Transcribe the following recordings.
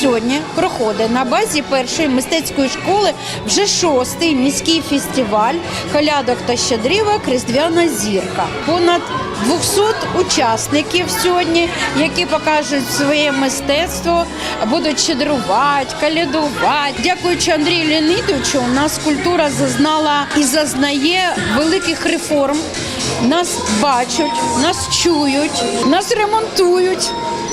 Сьогодні проходить на базі першої мистецької школи вже шостий міський фестиваль колядок та щедрівок Різдвяна зірка. Понад 200 учасників сьогодні, які покажуть своє мистецтво, будуть щедрувати, колядувати. Дякуючи Андрію Леонідовичу, у нас культура зазнала і зазнає великих реформ. Нас бачать, нас чують, нас ремонтують,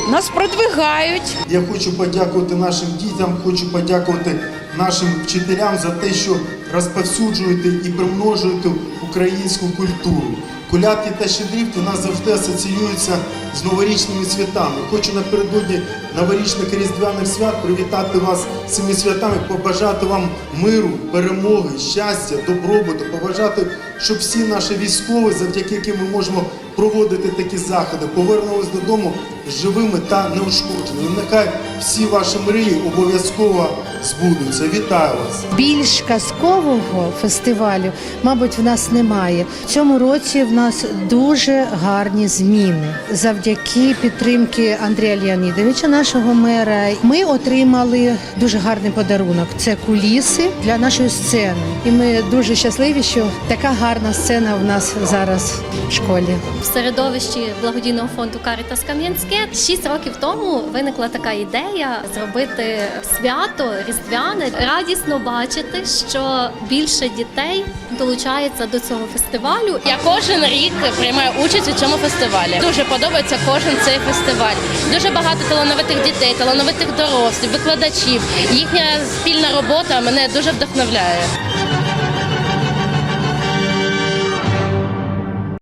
нас продвигають. Я хочу подякувати нашим дітям, хочу подякувати нашим вчителям за те, що розповсюджуєте і примножуєте українську культуру. Колядки та щедрівки у нас завжди асоціюються з новорічними святами. Хочу напередодні новорічних різдвяних свят привітати вас цими святами, побажати вам миру, перемоги, щастя, добробуту, побажати, щоб всі наші військові, завдяки яким ми можемо проводити такі заходи, повернулись додому живими та неушкодженими. Нехай всі ваші мрії обов'язково збудуться. Вітаю вас! Більш казкового фестивалю, мабуть, в нас немає. В цьому році в нас дуже гарні зміни. Завдяки підтримки Андрія Леонідовича, нашого мера, ми отримали дуже гарний подарунок. Це куліси для нашої сцени. І ми дуже щасливі, що така гарна сцена в нас зараз в школі. В середовищі благодійного фонду Карітас Кам'янське шість років тому виникла така ідея зробити свято різдвяне. Радісно бачити, що більше дітей долучається до цього фестивалю. Я кожен рік приймаю участь у цьому фестивалі. Дуже подобається кожен цей фестиваль. Дуже багато талановитих дітей, талановитих дорослих, викладачів. Їхня спільна робота мене дуже вдохновляє.